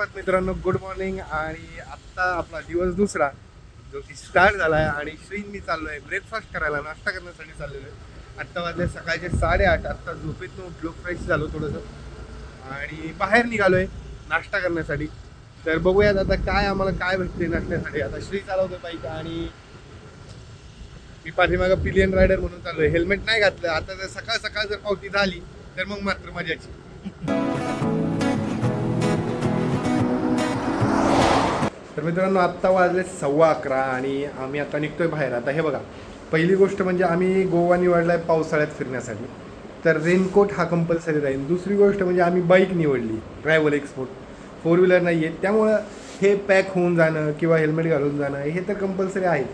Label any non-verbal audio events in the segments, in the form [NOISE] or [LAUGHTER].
सुप्रभात मित्रांनो good morning आणि आत्ता आपला दिवस दुसरा जो की स्टार्ट झाला आहे आणि श्रीन मी चाललो आहे ब्रेकफास्ट करायला नाश्ता करण्यासाठी चाललेलो आहे. आत्ता वाजले सकाळचे साडेआठ. आत्ता झोपेतून उठलो फ्रेश झालो थोडंसं. आणि बाहेर निघालो आहे नाश्ता करण्यासाठी. तर बघूयात आता काय आम्हाला काय भेटते नाश्त्यासाठी. आता श्री चालवतो बाईक आणि मी पाठीमागं पिलियन रायडर म्हणून चाललोय. हेल्मेट नाही घातलं. आता जर सकाळ सकाळ जर पावती झाली तर मग मात्र मजाची. [LAUGHS] तर मित्रांनो आत्ता वाजले सव्वा अकरा आणि आम्ही आता निघतोय बाहेर. आता हे बघा पहिली गोष्ट म्हणजे आम्ही गोवा निवडलाय पावसाळ्यात फिरण्यासाठी. तर रेनकोट हा कंपल्सरी राहील. दुसरी गोष्ट म्हणजे आम्ही बाईक निवडली ट्रॅव्हल एक्सपोर्ट फोर व्हीलर नाही आहे त्यामुळं हे पॅक होऊन जाणं किंवा हेल्मेट घालून जाणं हे तर कंपल्सरी आहे.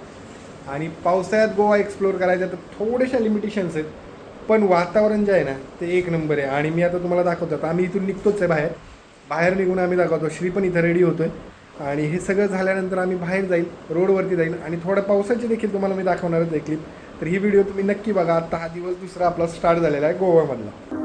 आणि पावसाळ्यात गोवा एक्सप्लोअर करायचं तर थोड्याशा लिमिटेशन्स आहेत. पण वातावरण जे आहे ना ते एक नंबर आहे. आणि मी आता तुम्हाला दाखवतो. आता आम्ही इथून निघतोच आहे बाहेर. बाहेर निघून आम्ही दाखवतो. श्री पण इथं रेडी होतो आहे आणि हे सगळं झाल्यानंतर आम्ही बाहेर जाईल रोडवरती जाईल आणि थोडं पावसाची देखील तुम्हाला मी दाखवणारच देखील क्लिप तर ही व्हिडिओ तुम्ही नक्की बघा. आता हा दिवस दुसरा आपला स्टार्ट झालेला आहे गोवामधला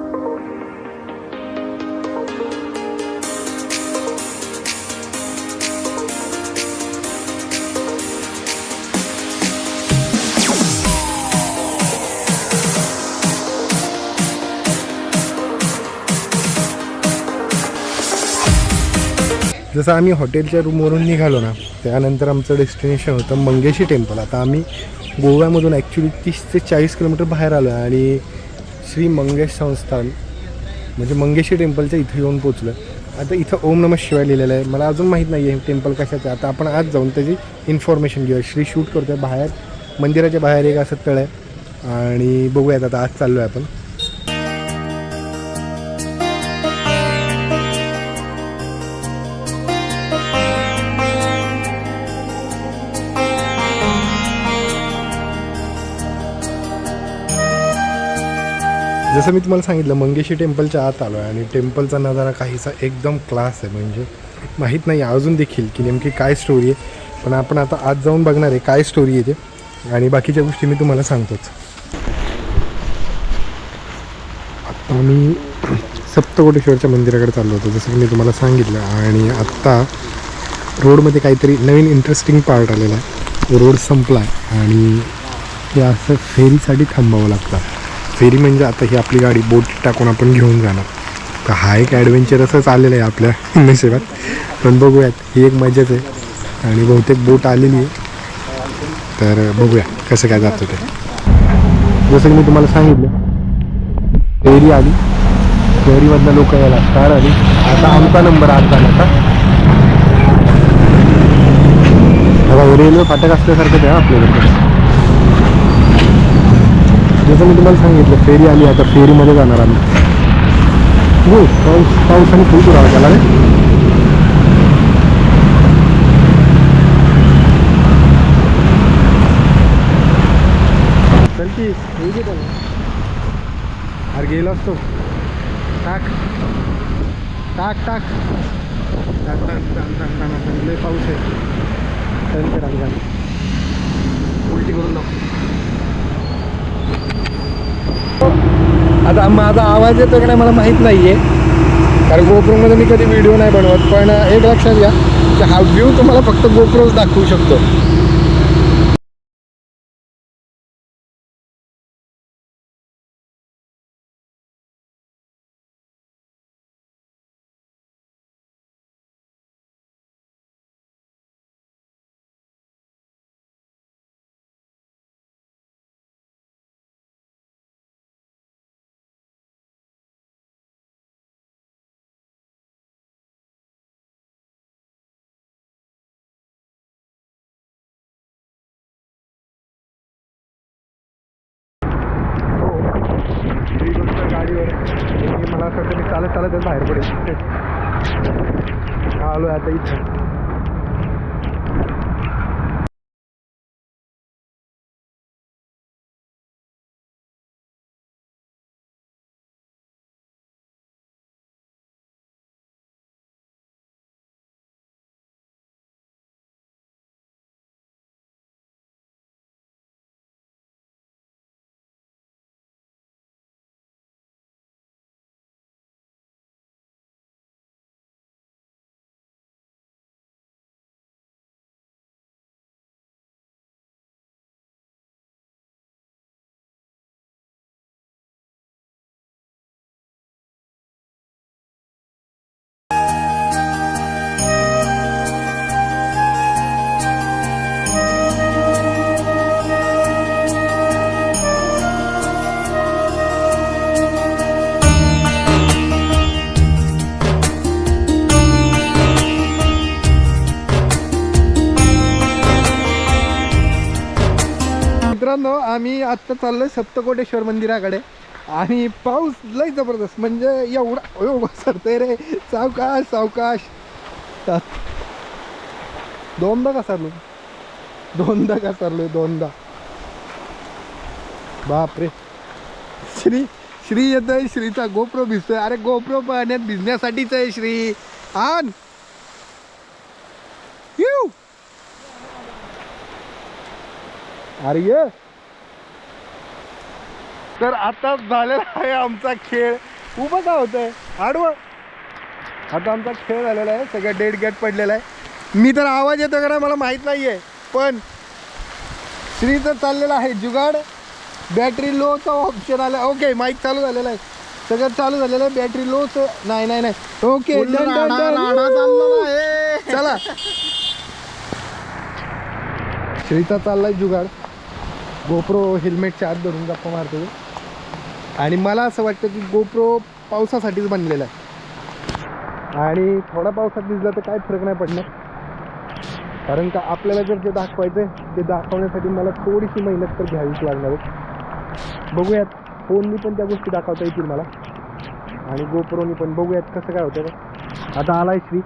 जसं आम्ही हॉटेलच्या रूमवरून निघालो ना त्यानंतर आमचं डेस्टिनेशन होतं मंगेशी टेम्पल. आता आम्ही गोव्यामधून ॲक्च्युली तीस ते चाळीस किलोमीटर बाहेर आलो आहे आणि श्री मंगेश संस्थान म्हणजे मंगेशी टेम्पलच्या इथं येऊन पोचलं आता इथं ओम नमः शिवाय लिहिलेलं आहे. मला अजून माहीत नाही आहे हे टेम्पल कशाचं आहे. आता आपण आज जाऊन त्याची इन्फॉर्मेशन घेऊया. श्री शूट करतो आहे बाहेर मंदिराच्या बाहेर एक असं तळ आहे. आणि बघूयात आता आज चाललो आहे आपण. जसं मी तुम्हाला सांगितलं मंगेशी टेम्पलच्या आत आलो आहे आणि टेम्पलचा नजारा काहीसा एकदम क्लास आहे. म्हणजे माहीत नाही अजून देखील की नेमकी काय स्टोरी आहे. पण आपण आता आत जाऊन बघणार आहे काय स्टोरी आहे ते. आणि बाकीच्या गोष्टी मी तुम्हाला सांगतोच. आत्ता मी सप्तकोटेश्वरच्या मंदिराकडे चाललो होतो जसं की मी तुम्हाला सांगितलं. आणि आत्ता रोडमध्ये काहीतरी नवीन इंटरेस्टिंग पार्ट आलेला आहे. रोड संपला आहे आणि हे असं फेरीसाठी थांबावं लागतं. फेरी म्हणजे आता ही आपली गाडी बोट टाकून आपण घेऊन जाणार. तर हा एक ॲडव्हेंचर असंच आलेलं आहे आपल्या नशिबात पण बघूयात ही एक मजाच आहे. आणि बहुतेक बोट आलेली आहे. तर बघूया कसं काय जातं ते. जसं की मी तुम्हाला सांगितलं फेरी आली. फेरीमधनं लोक यायला स्टार आली. आता आमचा नंबर आज जाण्याचा. बघा रेल्वे फाटक असल्यासारखं ते हा आपल्याकडे. जसं मी तुम्हाला सांगितलं फेरी आली आता फेरीमध्ये जाणार आम्ही. हो पाऊस पावसाने खूप राहा त्याला रे. चल की अरे गेला असतो. टाक. टाक टाक. टाक टाक टाक टाक टाक लय पाऊस आहे. टर्न कर उलटी करून दाखव. आता माझा आवाज येतो की नाही मला माहीत नाही आहे कारण गोप्रोमध्ये मी कधी व्हिडिओ नाही बनवत पण एक लक्षात घ्या की हा व्ह्यू तुम्हाला फक्त गोप्रोच दाखवू शकतो. बाहेर पडेल आलो आता इथं मित्रांनो आम्ही आत्ता चाललोय सप्तकोटेश्वर मंदिराकडे. आणि पाऊस लय जबरदस्त म्हणजे एवढा एवढा सरतोय रे. सावकाश सावकाश. दोनदा का सरलो? दोनदा का सरलोय दोनदा. बापरे. श्री श्री येतोय श्रीचा गोप्रो भिजतोय. अरे गोप्रो पाण्यात भिजण्यासाठीच आहे श्री. आण! अरे ये. तर आता झालेला आहे आमचा खेळ. उभं का होतंय. आडवं. आता आमचा खेळ झालेला आहे. सगळं डेट गेट पडलेला आहे. मी तर आवाज येतो का मला माहीत नाही आहे पण श्रीचं चाललेलं आहे. जुगाड. बॅटरी लोचा ऑप्शन आला. ओके माईक चालू झालेला आहे. सगळं चालू झालेलं आहे. बॅटरी लोच नाही नाही नाही. ओके चला. श्रीचा चाललाय जुगाड. गोप्रो हेल्मेटच्या आत धरून गप्पा मारतो आणि मला असं वाटतं की गोप्रो पावसासाठीच बनलेला आहे. आणि थोडा पावसात दिसला तर काय फरक नाही पडणार. कारण का आपल्याला जर जे दाखवायचं आहे ते दाखवण्यासाठी मला थोडीशी मेहनत तर घ्यावीच लागणार आहे. बघूयात फोननी पण त्या गोष्टी दाखवता येतील मला. आणि गोप्रोनी पण बघूयात कसं काय होतं आता आलाय श्री.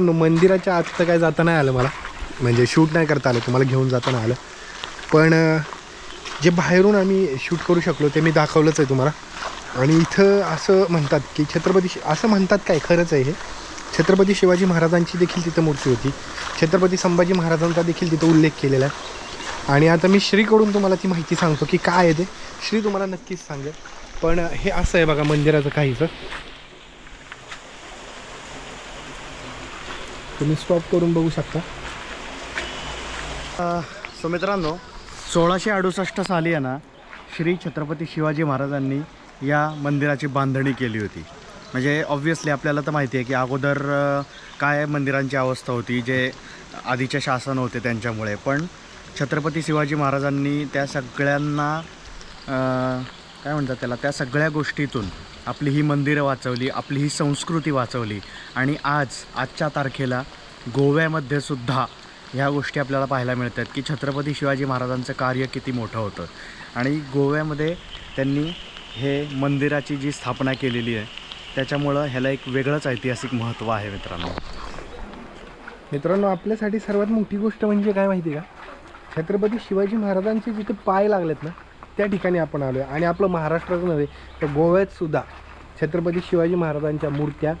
मित्रांनो, मंदिराच्या आत तर काय जाता नाही आलं मला. म्हणजे शूट नाही करता आलं तुम्हाला घेऊन जाता नाही आलं. पण जे बाहेरून आम्ही शूट करू शकलो ते मी दाखवलंच आहे तुम्हाला. आणि इथं असं म्हणतात की छत्रपती असं म्हणतात काय? खरंच आहे हे. छत्रपती शिवाजी महाराजांची देखील तिथं मूर्ती होती. छत्रपती संभाजी महाराजांचा देखील तिथं उल्लेख केलेला आहे. आणि आता मी श्रीकडून तुम्हाला ती माहिती सांगतो की काय आहे ते. श्री तुम्हाला नक्कीच सांगेल. पण हे असं आहे बघा मंदिराचं काहीचं तुम्ही स्टॉप करून बघू शकता. सो मित्रांनो सोळाशे अडुसष्ट साली आहे ना श्री छत्रपती शिवाजी महाराजांनी या मंदिराची बांधणी केली होती. म्हणजे ऑब्व्हियसली आपल्याला तर माहिती आहे की अगोदर काय मंदिरांची अवस्था होती जे आधीचे शासन होते त्यांच्यामुळे. पण छत्रपती शिवाजी महाराजांनी त्या सगळ्यांना काय म्हणतात त्याला? त्या सगळ्या गोष्टीतून आपली ही मंदिरं वाचवली आपली ही संस्कृती वाचवली आणि आज आजच्या तारखेला गोव्यामध्ये सुद्धा ह्या गोष्टी आपल्याला पाहायला मिळतात की छत्रपती शिवाजी महाराजांचं कार्य किती मोठं होतं. आणि गोव्यामध्ये त्यांनी हे मंदिराची जी स्थापना केलेली आहे त्याच्यामुळं ह्याला एक वेगळंच ऐतिहासिक महत्त्व आहे मित्रांनो. मित्रांनो आपल्यासाठी सर्वात मोठी गोष्ट म्हणजे काय माहिती आहे का? छत्रपती शिवाजी महाराजांचे जिथे पाय लागलेत ना त्या ठिकाणी आपण आलो आहे आणि आपलं महाराष्ट्रात नव्हे तर गोव्यात सुद्धा छत्रपती शिवाजी महाराजांच्या मूर्त्या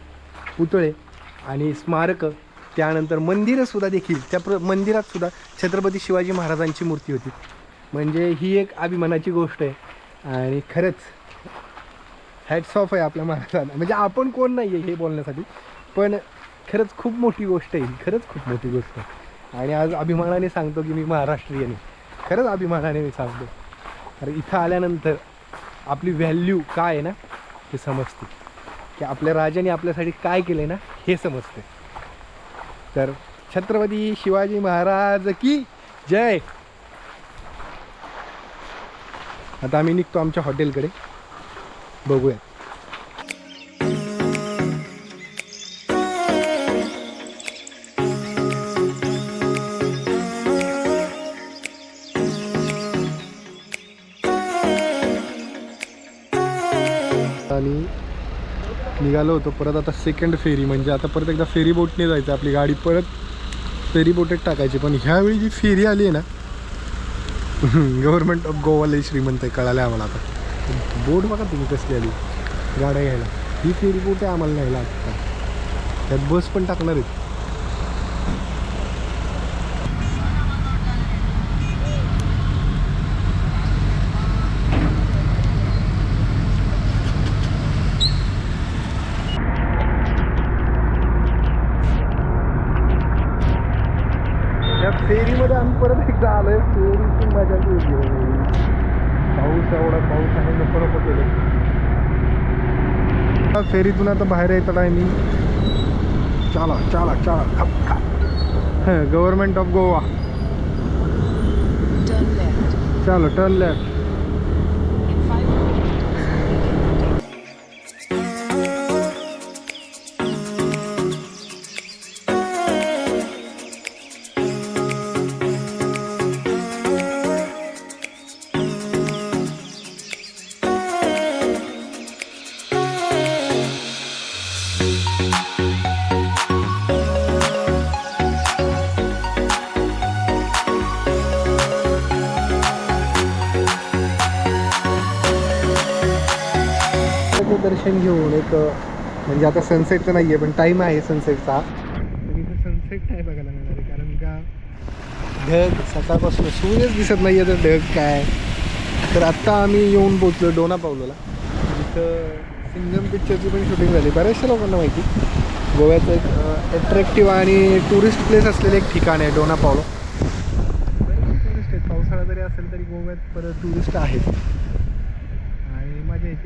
पुतळे आणि स्मारकं त्यानंतर मंदिरंसुद्धा देखील त्या प्र मंदिरातसुद्धा छत्रपती शिवाजी महाराजांची मूर्ती होती. म्हणजे ही एक अभिमानाची गोष्ट आहे. आणि खरंच हॅट्स ऑफ आहे आपल्या महाराजांना. म्हणजे आपण कोण नाही आहे हे बोलण्यासाठी पण खरंच खूप मोठी गोष्ट आहे खरंच खूप मोठी गोष्ट आहे. आणि आज अभिमानाने सांगतो की मी महाराष्ट्रीयन आहे. खरंच अभिमानाने मी सांगतो. कारण इथं आल्यानंतर आपली व्हॅल्यू काय आहे ना हे समजते. की आपल्या राजाने आपल्यासाठी काय केलं आहे ना हे समजते. तर छत्रपती शिवाजी महाराज की जय! आता आम्ही निघतो आमच्या हॉटेलकडे बघूया आणि निघालो होतो. परत आता सेकंड फेरी म्हणजे आता परत एकदा फेरी बोटने जायचं आपली गाडी परत फेरी बोटेत टाकायची. पण ह्यावेळी जी फेरी आली आहे ना गव्हर्नमेंट ऑफ गोवाला श्रीमंत आहे. कळालं आम्हाला आता. बोट बघा तुम्ही कसली आली. गाड्या घ्यायला. ही फेरी बोट आहे आम्हाला न्यायला आता? त्यात बस पण टाकणार आहेत या फेरीमध्ये आम्ही परत एकदा आलोय फेरीची मजा घेऊया पाऊस एवढा पाऊस आहे नको नको केलं फेरीतून आता बाहेर येतात आहे मी. चाला चाला चाला. Government of Goa Turn left. चालो टर्न लेफ्ट दर्शन घेऊन एक म्हणजे आता सनसेट तर नाही आहे पण टाईम आहे सनसेटचा तर इथं सनसेट नाही बघायला मिळणार आहे कारण का? ढग सकाळपासून सूर्यच दिसत नाही आहे तर ढग काय? तर आत्ता आम्ही येऊन पोचलो डोना पावलोला. इथं सिंगम पिक्चरची पण शूटिंग झाली. बऱ्याचशा लोकांना माहिती. गोव्याचं एक अट्रॅक्टिव्ह आणि टुरिस्ट प्लेस असलेलं एक ठिकाण आहे डोना पावलो. टुरिस्ट आहेत. पावसाळा जरी असेल तरी गोव्यात परत टुरिस्ट आहेत.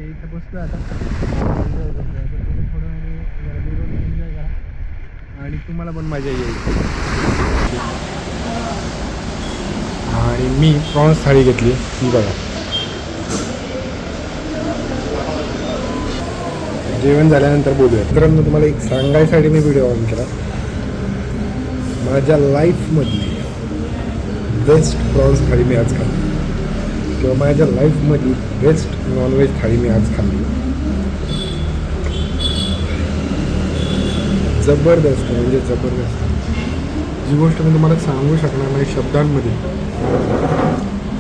ते इथं बसलो आता. enjoy करतोय. आता. तुम्ही थोडं आणि जरा मिरवणूक एन्जॉय करा. आणि तुम्हाला पण मजा येईल. आणि मी प्रॉन्स थाळी घेतली. ही बघा. जेवण झाल्यानंतर बोलूया मित्रांनो तुम्हाला एक सांगायसाठी मी व्हिडिओ ऑन केला. माझ्या लाईफमधली बेस्ट प्रॉन्स थाळी मी आज खाल्ली. किंवा माझ्या लाईफमधली बेस्ट नॉनव्हेज थाळी मी आज खाल्ली. जबरदस्त म्हणजे जबरदस्त. जी गोष्ट मी तुम्हाला सांगू शकणार नाही शब्दांमध्ये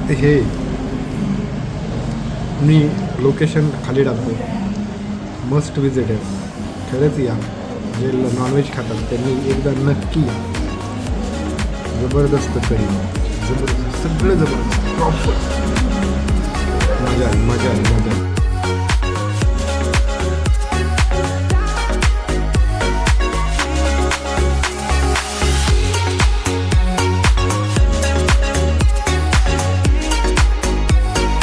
ते हे. मी लोकेशन खाली टाकतो. मस्ट विजिट आहे खरंच या. जे नॉनव्हेज खातात त्यांनी एकदा नक्की जबरदस्त करी जबरदस्त सगळं जबरदस्त. प्रॉपर मजा आली मजा आली मजा आली